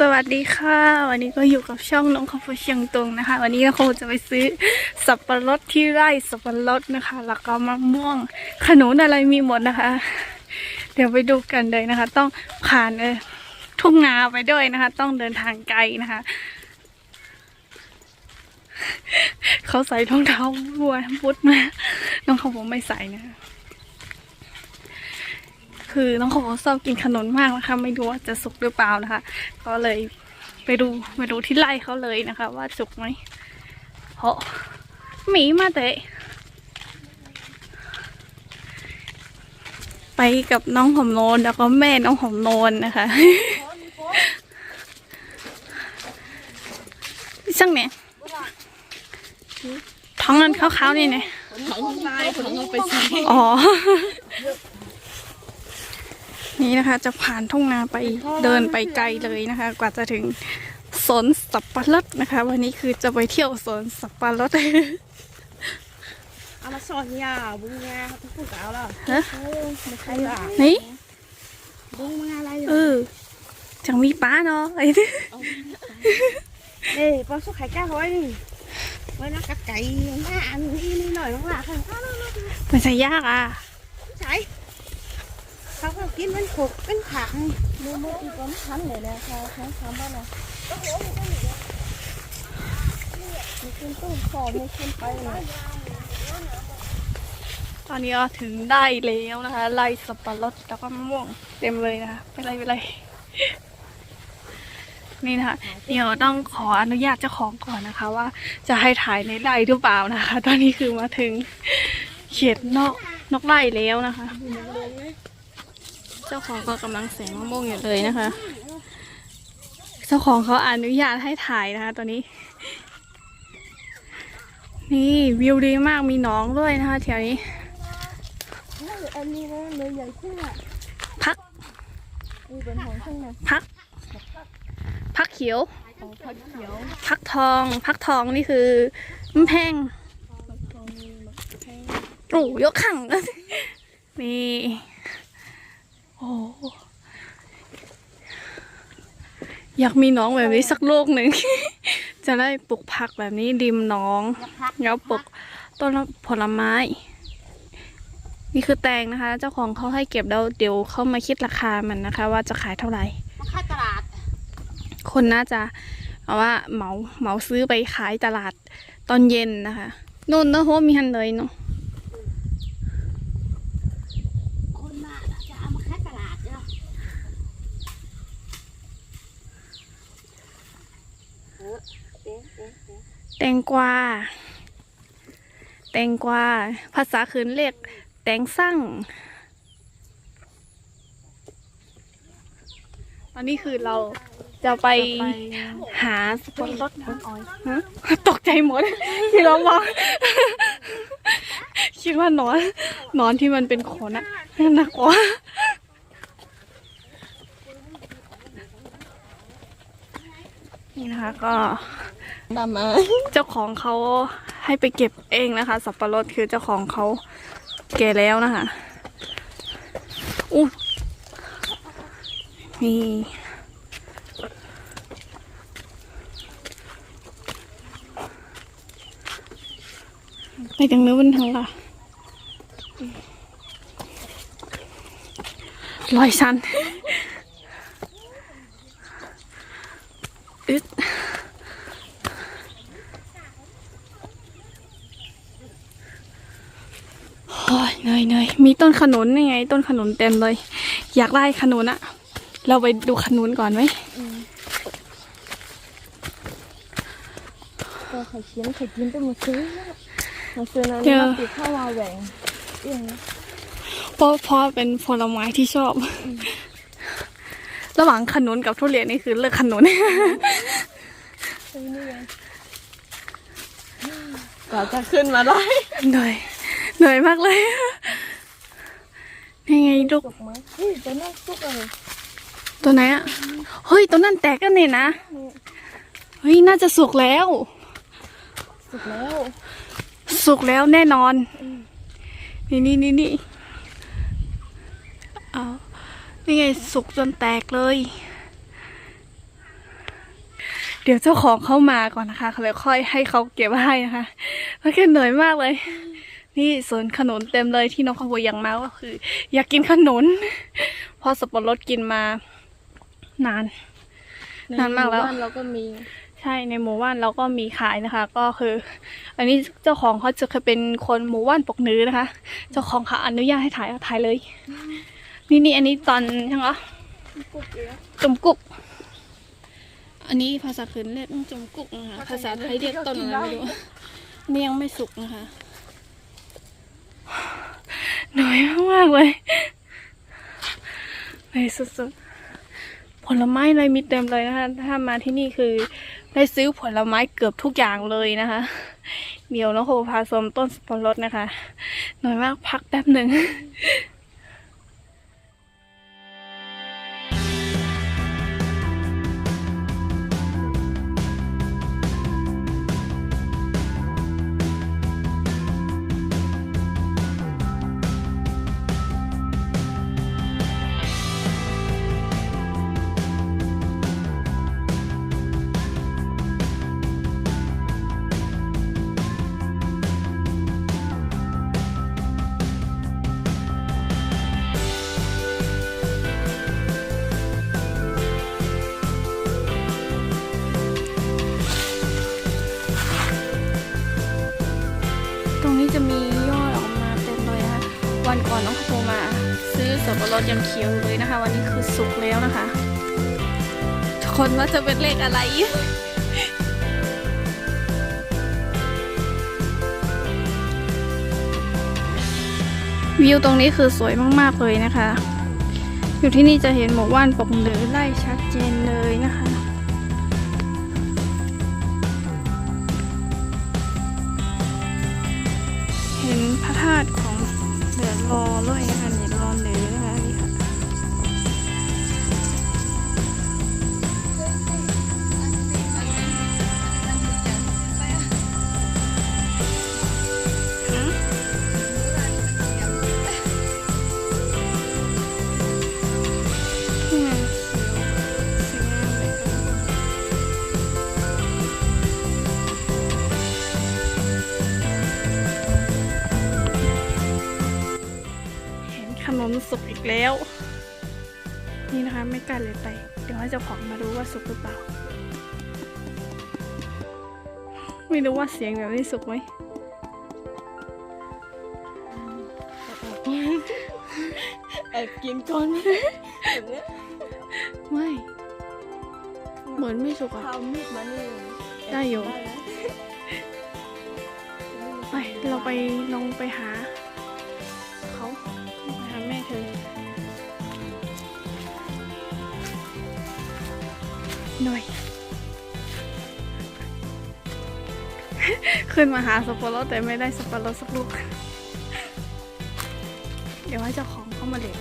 สวัสดีค่ะ วันนี้ก็อยู่กับช่องน้องคอฟเชียงตงนะคะ วันนี้เราคงจะไปซื้อสับปะรดที่ไร่สับปะรดนะคะ แล้วก็มะม่วงขนุนอะไรมีหมดนะคะ เดี๋ยวไปดูกันเลยนะคะ ต้องผ่านเออทุ่งนาไปด้วยนะคะ ต้องเดินทางไกลนะคะ เขาใส่รองเท้าบัวพุดมาน้องเขาผมไม่ใส่นะคะ คือน้องเขาชอบกินขนมมากนะคะ ไม่รู้ว่าจะสุกหรือเปล่านะคะ ก็เลยไปดูไปดูที่ไร่เขาเลยนะคะ ว่าสุกไหมเพราะหมีมาเตะไปกับน้องหอมโนนแล้วก็แม่น้องหอมโนนนะคะช่างเนี่ยท้องนั้นขาวๆนี่เนี่ยของลายของเอาไปใช้ อ๋อ นี่นะคะ จะผ่านทุ่งนาไปเดินไปไกลเลยนะคะ กว่าจะถึงสวนสับปะรดนะคะ วันนี้คือจะไปเที่ยวสวนสับปะรดเอามาสอนยาบุ้งยาทุกคนเอาแล้วฮะโอ้ไม่ใช่ละนี่บุ้งมาอะไรเออจังมีป้าเนาะไอ้นี่เอ้ยปลาสุกไข่แก้วไว้นี่ไว้นักกะไก่หน้าอันนี้นี่หน่อยน้องหล่ะค่ะอ้าวมันใช่ยากอะใช่ เขาก็กินเป็นขกเป็นผักมือมืออีกคนทันเลยนะเขาเขาทำบ้านนะมีคนตู้ขอมีคนไปเลยตอนนี้ถึงได้แล้วนะคะ ไล่สับปะรดแล้วก็มะม่วงเต็มเลยนะคะไปเลยไปเลยนี่นะคะเดี๋ยวต้องขออนุญาตเจ้าของก่อนนะคะ ว่าจะให้ถ่ายในไร่หรือเปล่านะคะ ตอนนี้คือมาถึงเขตนอกนอกไร่แล้วนะคะ เจ้าของก็กำลังแสงมะม่วงอยู่เลยนะคะ เจ้าของเขาอนุญาตให้ถ่ายนะคะ ตอนนี้ นี่วิวดีมากมีหนองด้วยนะคะแถวนี้อันนี้นะเลยใหญ่ขึ้นอะพักเป็นของข้างในพัก พักเขียว พัดเขียว พักทอง พักทองนี่คือมะแพงของมีมะแขงโอ้ยกขังนี่ อยากมีน้องแบบนี้สักโลกหนึ่ง จะได้ปลูกผักแบบนี้ริมน้อง แล้วปลูกต้นผลไม้ นี่คือแตงนะคะ เจ้าของเขาให้เก็บแล้วเดี๋ยวเขามาคิดราคามันนะคะ ว่าจะขายเท่าไหร่มาค่าตลาด คนน่าจะเอาว่าเหมาเหมาซื้อไปขายตลาดตอนเย็นนะคะนู่นเนอะโฮมีฮันเลยเนาะ คนมาจะเอามาค่าตลาดเนาะเออเอ๊ะเอ๊ะเอ๊ะ แตงกวา แตงกวา ภาษาคืนเรียก แตงสั่งตอนนี้คือเราจะไปหาสปอนรถน้ำอ้อยตกใจหมด ที่เรามองคิดว่านอนนอนที่มันเป็นขนอะน่ากลัวนี่นะคะก็ ตามมาเจ้าของเขาให้ไปเก็บเองนะคะ สับปะรดคือเจ้าของเขาแก่แล้วนะคะอู้นี่ไปจังเนื้อบนทางล่ะลอยชันอึด โอ้ยเหนื่อยเหนื่อยมี ต้นขนุนนี่ไง ต้นขนุนเต็มเลย อยากได้ขนุนอะเราไปดูขนุนก่อนไหมก็ไข่เชียนไข่กินไปหมดซื้อมาซื้อนั้นมาติดข้าววาแหวงเอี่ยงนะเพราะเพราะเป็นผลไม้ที่ชอบ ระหว่างขนุนกับทุเรียนนี่คือเลือกขนุนซื้อนี่ไงก็จะขึ้นมาได้เหนื่อยเหนื่อยมากเลย ยังไงลูกสุกไหมเฮ้ยตัวนั้นสุกเลยตัวไหนอะเฮ้ย ตัวนั้นแตกกันเนี่ยนะ เฮ้ย น่าจะสุกแล้ว สุกแล้ว สุกแล้วแน่นอน นี่นี่นี่นี่เอานี่ไงสุกจนแตกเลย เดี๋ยวเจ้าของเขามาก่อนนะคะแล้วค่อยให้เขาเก็บให้นะคะเพราะแค่เหนื่อยมากเลย นี่สวนขนุนเต็มเลยที่น้องขบวยยังมาก็คือ อยากกินขนุนเพราะสับปะรดกินมานาน นานมากแล้ว ในหบ้เราก็มีใช่ในหมู่บ้านเราก็มีขายนะคะ ก็คือ อันนี้เจ้าของเขาจะเคยเป็นคนหมู่บ้านปกนื้อนะคะ เจ้าของเขาอนุญาตให้ถ่ายก็ถ่ายเลย นี่นี่อันนี้ตอนยังเหรอกุ๊กเอ๋จมกุก อันนี้ภาษาคืนเรียกจมกุกนะคะภาษาไทยเรียกต้นอะไรไม่รู้อันนี่ยังไม่สุกนะคะ เหนื่อยมากเลยเหนื่อยสุดๆ ผลไม้อะไรมีเต็มเลยนะคะ ถ้ามาที่นี่คือได้ซื้อผลไม้เกือบทุกอย่างเลยนะคะ เดี๋ยวน้องโคพาชมต้นสับปะรดนะคะ หน่อยมากพักแป๊บหนึ่ง สับปะรดยังเขียวเลยนะคะ วันนี้คือสุกแล้วนะคะ ทุกคนว่าจะเป็นเลขอะไรวิวตรงนี้คือสวยมาก ๆ เลยนะคะ อยู่ที่นี่จะเห็นหมู่บ้านปกเหนือไล่ชัดเจนเลยนะคะ เห็นพระธาตุของเหนือรอด้วย แล้ว นี่นะคะไม่กล้าเลยไป เดี๋ยวให้เจ้าของมาดูว่าสุกหรือเปล่า ไม่รู้ว่าเสียงแบบนี้สุกไหมแอบกินก่อนแบบเนี้ยไม่ เหมือนไม่สุกอะข้าวมีดมานี่ได้อยู่นะไปเราไปลองไปหาเขา หน่อย ขึ้นมาหาสับปะรดแต่ไม่ได้สับปะรดสักลูก เดี๋ยวให้เจ้าของเข้ามาเด็ด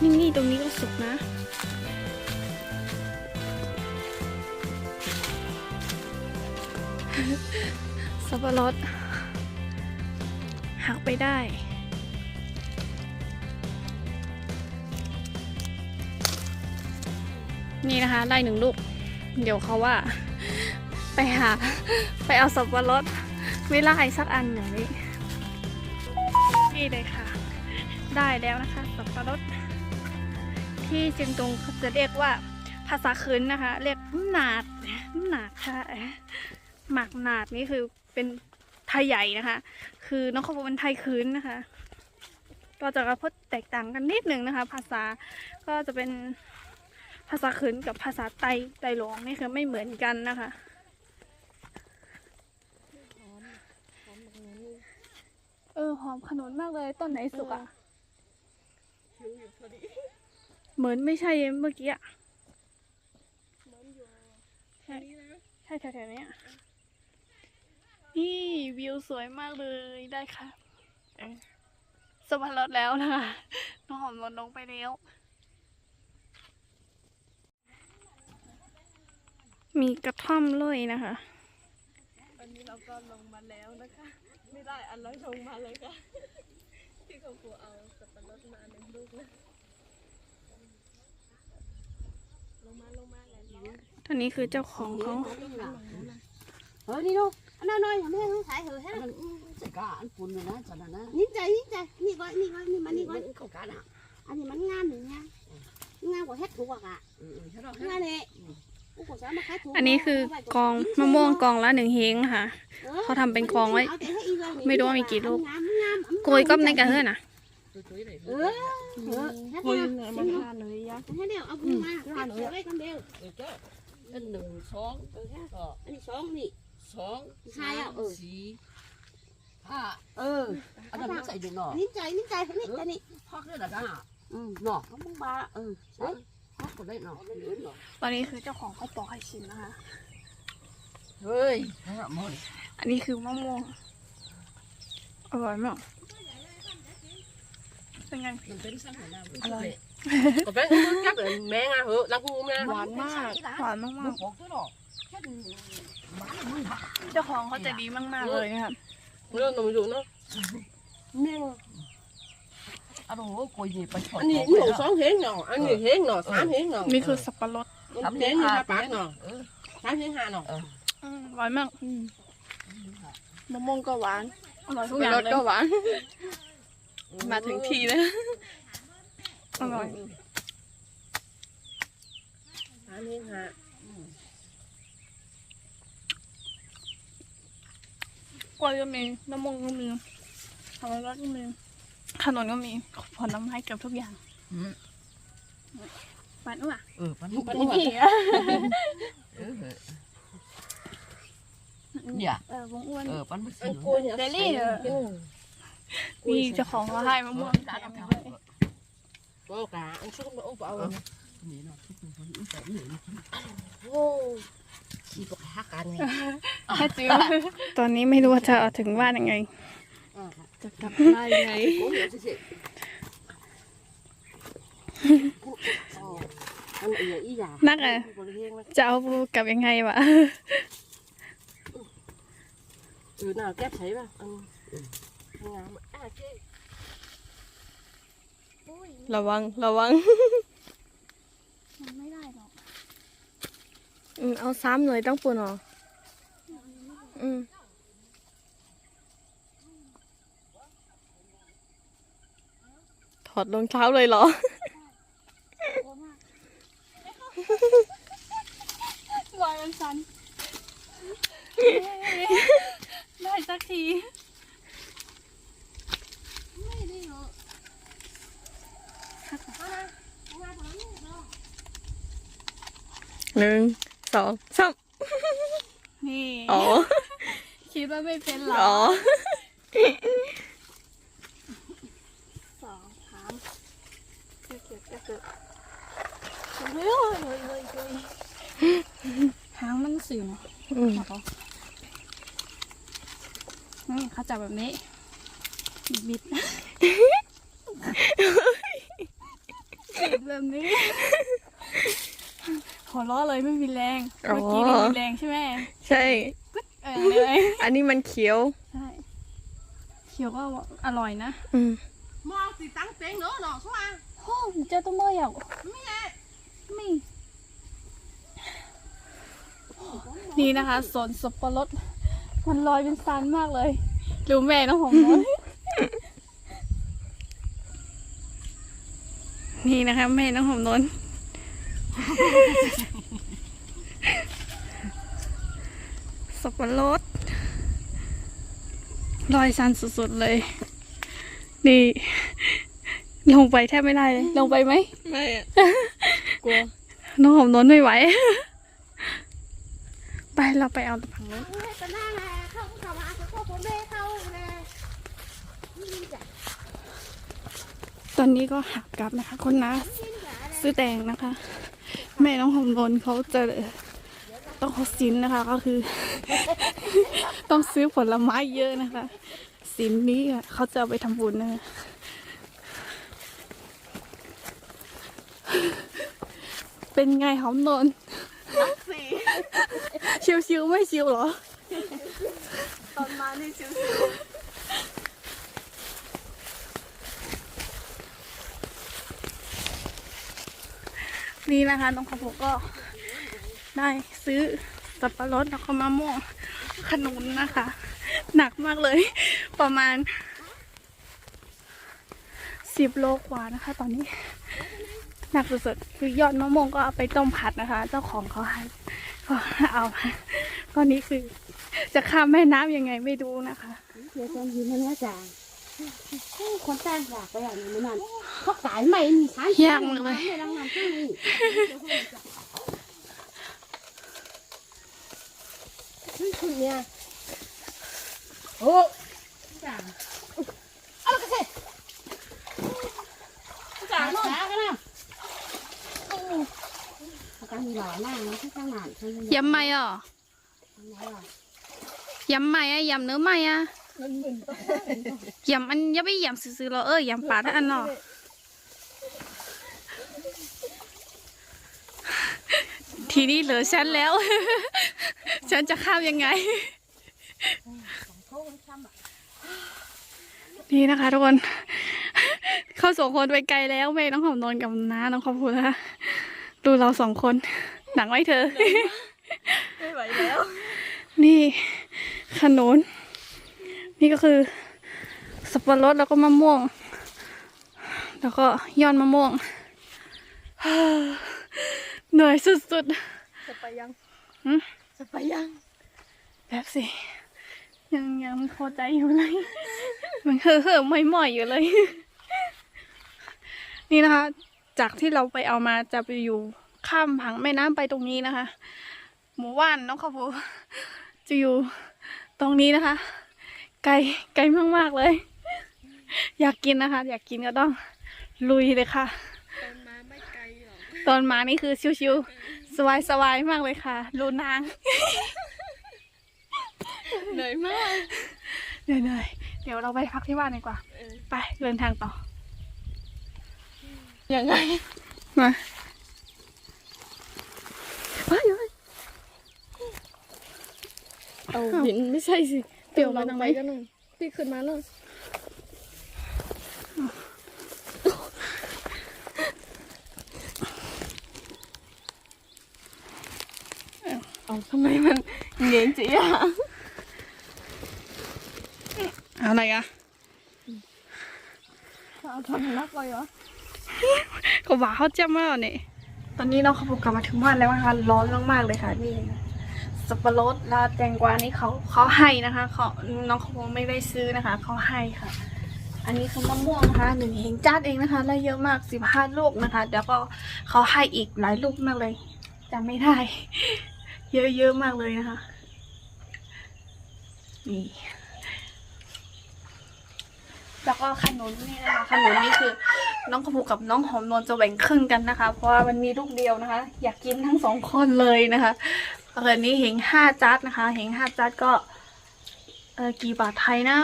นี่นี่ตรงนี้ก็สุกนะสับปะรด ไปได้ นี่นะคะ ได้หนึ่งลูก เดี๋ยวเขาว่า ไปหา ไปเอาสับปะรดไม่ไล่สักอันอย่างนี้ นี่เลยค่ะ ได้แล้วนะคะ สับปะรด ที่เชียงตุงจะเรียกว่าภาษาคืนนะคะ เรียกหนาดหนาดค่ะหมากหนาดนี่คือเป็น ไทยใหญ่นะคะ คือน้องเขาบอกเป็นไทยคืนนะคะ ก็จะกระพดแตกต่างกันนิดหนึ่งนะคะ ภาษาก็จะเป็นภาษาคืนกับภาษาไตไตหลวงนี่คือไม่เหมือนกันนะคะเออหอมขนุนมากเลยต้นไหนสุกอะหิวอยู่พอดีเหมือนไม่ใช่เมื่อกี้อะน้ำอยู่ใช่นี่นะใช่แถวๆเนี้ย นี่วิวสวยมากเลยได้ค่ะเอ้ยสวรรค์รถแล้วนะคะน้องหอมลดลงไปแล้ว มีกระท่อมเลยนะคะอันอนนี้เราก็ลงมาแล้วนะคะ ไม่ได้อันเราลงมาเลยค่ะ ที่เขาครูเอาสับปะรดมาหนึ่งลูกนะลงมาลงมาแล้วตอนนี้คือเจ้าของเขาเฮ้ยนี่ดู อันนั้นหน่อยแม่ต้องใส่เหอะฮะ Chạy cả ăn cuốn rồi đó, cho nó nó นี่ใจนี่ใจนี่ก่อนนี่ก่อนนี่มานี่ก่อน vẫn có cá nào. อันนี้มันงามหนึ่งงามงามกว่าเฮ็ดถูกอะ Ừ, ừ, thế đó. งามเลยกูก็สามารถขายถูกอันนี้คือกองมะม่วงกองละหนึ่งเฮงค่ะเขาทำเป็นกองไว้ ไม่รู้ว่ามีกี่ลูกโกยก็ในกระเฮือนนะ Tôi chuối này. เออเออให้คุยเดียวเลยมันทานเลยยะให้เดียวเอาบุญมาเก็บไว้กันเดียว Ừ, chứ. Cái nừng xóm, ừ, ờ, อันนี้สองนี่ xóm, Hai ạ, xám, ừ. xí. À, เออ ở đâu nó chạy được nọ. นิ้นใจนิ้นใจนี่อันนี้ Thoát cái là cá nào. อืม Nọ, เขาบุ้งบาเออ đấy. Thoát vào đây nọ, lớn nọ. ตอนนี้คือเจ้าของเขาปอกให้ชิมนะคะ Ơi, thế là mời. อันนี้คือมะม่วงอร่อยมากเป็นไง Mình tính sáng ngày nào cũng Alo. vậy. Còn bé cũng chắc là mẹ nga hứa, lăng cung nha. หวานมากหวานมาก Nó có cái nọ. Chắc má là mừng hả? ๆ เจ้าของเขาใจะดีมากๆเลยนะครับ Nó nằm ruộng nó. แม่ว่า À, đồ cùi gì, bạch phật Anh nhìn có nhiều cái nọ. xóm hiến nọ, anh nhìn hiến nọ, xám hiến nọ. นี่คือสับปะรด Thắm Hiến đến như hà hai tí bát nọ. nọ. Ừ. Xám hiến hai nọ. อืมอร่อยมากมะม่วงก็หวานอร่อยทุกอย่างเลยก็หวาน มาถึงทีแล้วอร่อย Xám hiến hai. กล้วยก็มีมะม่วงก็มีสับปะรดก็มีขนมก็มีผลไม้เกือบทุกอย่างอืมหวานอะ Ừ, bắn ปันนี่หัวผีอะ Ừ. Dạ. เออวงอ้วน Ờ, bắn mất Anh xỉu. cua nhà Để lý xay. rồi. Ừ. มีเจ้าของเขาให้มะม่วง Đã แถม đọc มา theo. ด้วย Có cả, anh xúc nó ốp vào. Ờ. Nhìn nó thích nó vẫn phải nhìn. Ô. Chỉ có hát cả này. แค่จิ๋วตอนนี้ไม่รู้ว่าจะเอาถึงบ้านยังไง จะกลับได้ไง Cố hiểu chứ chị. Ồ, anh ý ý giả นักอะ Còn hiến nó. จะเอากลับยังไงวะ Ừ, nào kép thấy vào. Ừ. Ngắm. À, chê. ระวังระวัง มันไม่ได้หรอก อืมเอาซ้ำเลยต้องปูนหรออืมถอดรองเท้าเลยเหรอ วายมันสันได้สักทีไม่ได้หรอกหนึ่ง สองสามนี่อ๋อ คิดว่าไม่เป็นหรอสองสามเกิดเกิดเกิดเกิดเฮ้ยเฮ้ยเฮ้ยเฮ้ยหางมันสื่อเนาะอืมนี่เขาจับแบบนี้ บิดบิดแบบนี้ หัวล้อเลยไม่มีแรงอ๋อเมื่อกี้นี่มีแรงใช่ไหมใช่ เออเลยอันนี้มันเขียว ใช่เขียวก็อร่อยนะ อืม Mau thì tăng tiếng nữa nọ xuống ăn. โอ้เจอตัวเมื่อยอะไม่นี่นะคะสวนสับปะรดมันลอยเป็นซันมากเลยดูแม่น้องหอมน้อยนี่นะคะแม่น้องหอมนนท์ สับปะรดลอยซันสุดๆเลย นี่ ลงไปแทบไม่ได้เลย ลงไปไหม ไม่อะกลัว น้องหอมนนท์ไม่ไหว ไปเราไปเอาตะพังนู้นให้ตะหน้าแหละเข้าเข้ามาเข้าเข้าผมเบ้เข้าแหละนี่จ้ะตอนนี้ก็หักกลับนะคะ คนนะซื้อแตงนะคะ แม่น้องหอมนนท์เขาจะต้องเขาสินนะคะ ก็คือ ต้องซื้อผลไม้เยอะนะคะ สินนี้อะเขาจะเอาไปทำบุญนะคะเป็นไงหอมนนท์ชิวๆไม่ชิวเหรอ ตอนมานี่ชิวๆ นี่นะคะน้องขบุก็ได้ซื้อสับปะรดแล้วก็มะม่วงขนุนนะคะ หนักมากเลย ประมาณสิบโลกว่านะคะ ตอนนี้ หนักสุดๆคือยอดมะม่วงก็เอาไปต้มผัดนะคะ เจ้าของเขาให้ก็เอาตอนนี้คือจะข้ามแม่น้ำยังไงไม่รู้นะคะ เดี๋ยวคนยิ้มมันว่าจางคนจ้างอยากไปอย่างนี้นั่น เขาขายใหม่มีขายยากเลยไม่รังงานที่นี่คุณเนี่ยโอ้จางเอาละกันสิจางจ้ากันนะอาการมีหล่อหน้านะที่ข้างหน้าข้างหน้ายำไหมอะไหนอะยำไหมอะยำเนื้อไหมอะยำอันอยังไม่ยำซื้อๆหรอเออยำปลาท่าอันเนาะ ทีนี้เหลือฉันแล้ว ฉันจะข้ามยังไง นี่นะคะทุกคน เข้าสองคนไปไกลแล้วแม่น้องหอมนอนกับน้าน้องขอบคุณนะคะดูเราสองคน หนังไว้เธอ ไม่ไหวแล้ว นี่ขนุนนี่ก็คือ สับปะรดแล้วก็มะม่วง แล้วก็ยอดมะม่วง เหนื่อยสุดจะไปยังหืมจะไปยังๆแบบสิ ยังยังพอใจอยู่เลย มันเห่อะเห่อะไม่ม่อยๆอยู่เลย นี่นะคะ จากที่เราไปเอามาจะไปอยู่ข้ามผังแม่น้ำไปตรงนี้นะคะ หมู่บ้านน้องข้าวโพดจะอยู่ตรงนี้นะคะ ไกลไกลมากๆเลย อยากกินนะคะ อยากกินก็ต้องลุยเลยค่ะ ตอนมานี่คือชิวๆสบายๆมากเลยค่ะรูนางเหนื่อยมากเหนื่อยๆเดี๋ยวเราไปพักที่บ้านดีกว่าเออไปเดินทางต่อยังไงมาเฮ้ยเฮ้ยเอาหินไม่ใช่สิเดี๋ยวมาทำไมไปกันหน่อยพี่ขึ้นมาแล้ว เอาทำไมมันเย็นจีอะเอาอะไรอะเอาทำนักไปเหรอก็ว่าเขาเจ้ามาแล้วเนี่ยตอนนี้น้องเขาบอกกลับมาถึงบ้านแล้วนะคะร้อนมากๆเลยค่ะนี่สับปะรดแล้วแตงกวานี่เขาเขาให้นะคะเขาน้องเขาบอกไม่ได้ซื้อนะคะเขาให้ค่ะ อันนี้คือมะม่วงนะคะหนึ่งเฮงจัดเองนะคะได้เยอะมากสิบห้าลูกนะคะเดี๋ยวก็เขาให้อีกหลายลูกมากเลยจำไม่ได้ เยอะเยอะๆมากเลยนะคะ นี่ แล้วก็ขนุนนี่นะคะขนุนนี่คือ น้องขมูกับน้องหอมนวลจะแบ่งครึ่งกันนะคะ เพราะว่ามันมีลูกเดียวนะคะ อยากกินทั้งสองคนเลยนะคะเออนี้เฮงห้าจัดนะคะเฮงห้าจัดก็ เออกี่บาทไทยนะ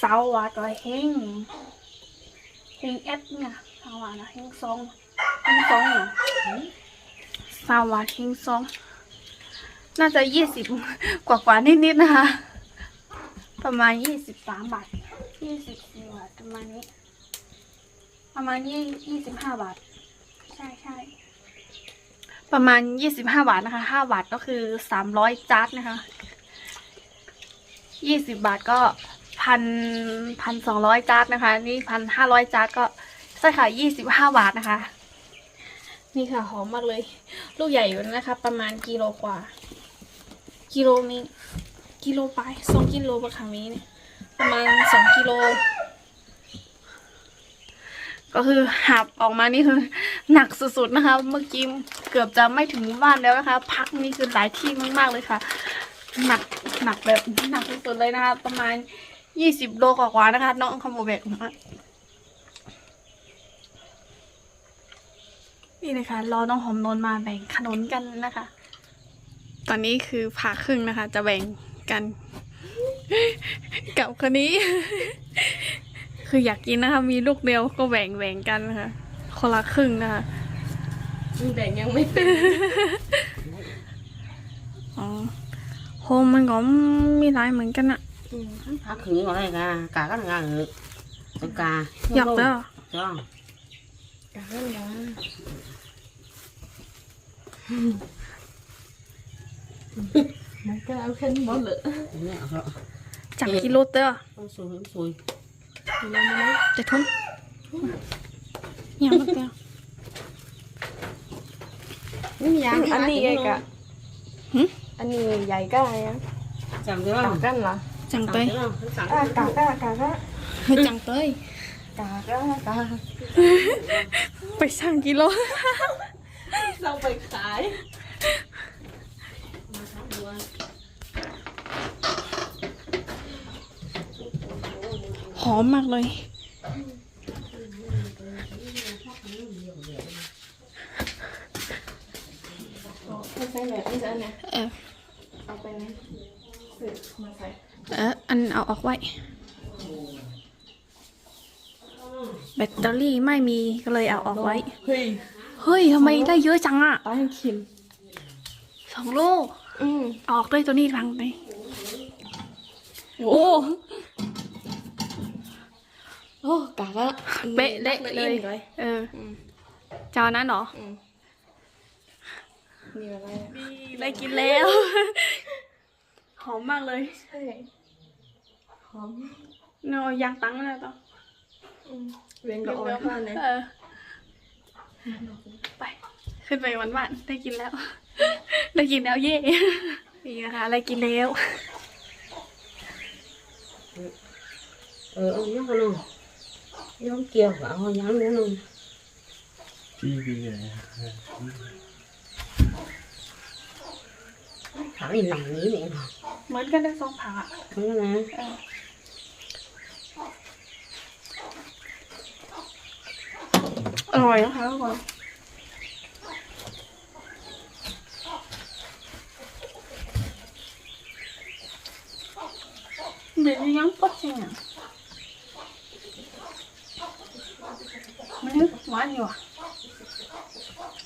สาววาตัวเฮงเฮงเอฟเนี่ยสาววานะเฮงสองเฮงสองเหรอ สาววาเฮงสองน่าจะยี่สิบกว่ากว่านิดๆนะคะ ประมาณยี่สิบสามบาทยี่สิบสี่บาทประมาณนี้ ประมาณยี่ยี่สิบห้าบาท ใช่ใช่ประมาณยี่สิบห้าบาทนะคะห้าบาทก็คือสามร้อยจัดนะคะยี่สิบบาทก็พันพันสองร้อยจัดนะคะ นี่พันห้าร้อยจัดก็ใช่ค่ะยี่สิบห้าบาทนะคะ นี่ค่ะหอมมากเลย ลูกใหญ่อยู่นะคะ ประมาณกิโลกว่า กิโลมีกิโลไปสองกิโลประครั้งนี้ประมาณสองกิโล ก็คือหับออกมานี่คือหนักสุดๆนะคะ เมื่อกี้เกือบจะไม่ถึงบ้านแล้วนะคะ พักนี่คือหลายที่มากๆเลยค่ะ หนักหนักแบบหนักสุดๆเลยนะคะ ประมาณยี่สิบโลกว่าๆนะคะ น้องคอมโบแบก มานี่เลยค่ะรอน้องหอมนนท์มาแบ่งขนมกันนะคะ ตอนนี้คือผ่าครึ่งนะคะ จะแบ่งกัน กับคนนี้ คืออยากกินนะคะ มีลูกเดียวก็แบ่งแบ่งกันนะคะคนละครึ่งนะคะมีแบ่งยังไม่เป็นอ๋อโฮมมันก็มีหลายเหมือนกันอะพักคืนก่อนเลยกะกะก็งานเออเป็นกาอยากเด้อจ้อง มันก็เอาขึ้นหมดเลยเนี่ยเอาเถอะจากกิโลเด้อเอาสวยเอาสวยจะทนอย่างนั้นเด้อนี่มียังอันนี้ไงกะหึอันนี้ใหญ่ก็อะไรอะจำได้ป่ะกากันเหรอจังเตยอะกากะกากะเฮ้ยจังเตยกากะกาไปสั่งกิโล เราไปขายหอมมากเลย ไม่ใช่แบบนี้จะเนี่ยเออเอาไปไหนสืบมาใส่เอออันเอาออกไว้ แบตเตอรี่ไม่มีก็เลยเอาออกไว้ เฮ้ย เฮ้ยทำไมได้เยอะจังอะตายทั้งคิมสองโลอืมออกด้วยตัวนี้ฟังไปโอ้โอ้กากะเป๊ะเละเลยเอออจอนั้นเหรอมีอะไรอะได้กินแล้ว หอมมากเลยใช่หอมเนาะยางตังค์นะต่อเวียนกับออนมาเลยเออ ไป ขึ้นไปหวานๆได้กินแล้ว ได้กินแล้วเย่นี่นะคะได้กินแล้วเออเอาเนี่ยเขาลงย้อมเกี่ยวกับเอาย้อมนู้นลงพี่พี่เลยผักนี่หนังนี้เนี่ยเหมือนกันได้สองผักอะทั้งนั้นนะ อร่อยนะคะทุกคนเดี๋ยวยังปดจริงอะมันหวานอยู่อะ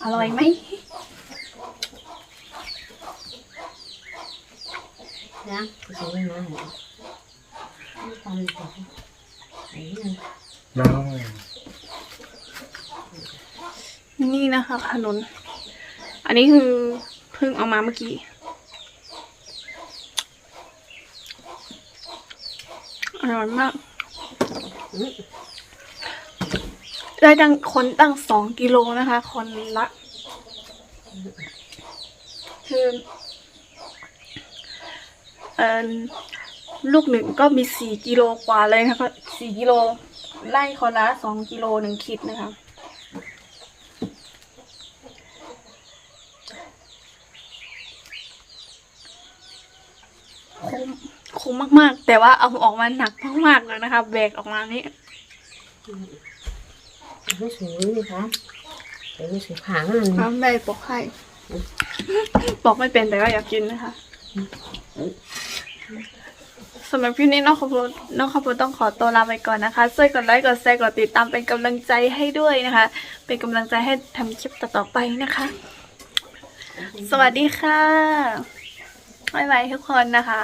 อร่อยไหม นะสวยนะทำไอ้นี่ น้อง นี่ นะคะขนุนอันนี้คือเพิ่งเอามาเมื่อกี้ อร่อยมาก ได้ตั้งคนตั้งสองกิโลนะคะ คนละ คือเออลูกหนึ่งก็มีสี่กิโลกว่าเลยนะคะสี่กิโลไล่คนละสองกิโลหนึ่งคิดนะคะ คุ้มคุ้มมากๆ แต่ว่าเอาออกมาหนักมากๆเลยนะคะแบกออกมานี่ไม่สวยนี่คะแต่ไม่สวยขาขนาดนี้น้ำแบกปอกให้บอกไม่เป็นแต่ก็อยากกินนะคะสำหรับคลิปนี้น้องขอบคุณน้องขอบคุณต้องขอตัวลาไปก่อนนะคะช่วยกดไลค์กดแชร์กดติดตามเป็นกำลังใจให้ด้วยนะคะ เป็นกำลังใจให้ทำคลิปต่อๆไปนะคะ สวัสดีค่ะบ๊ายบายทุกคนนะคะ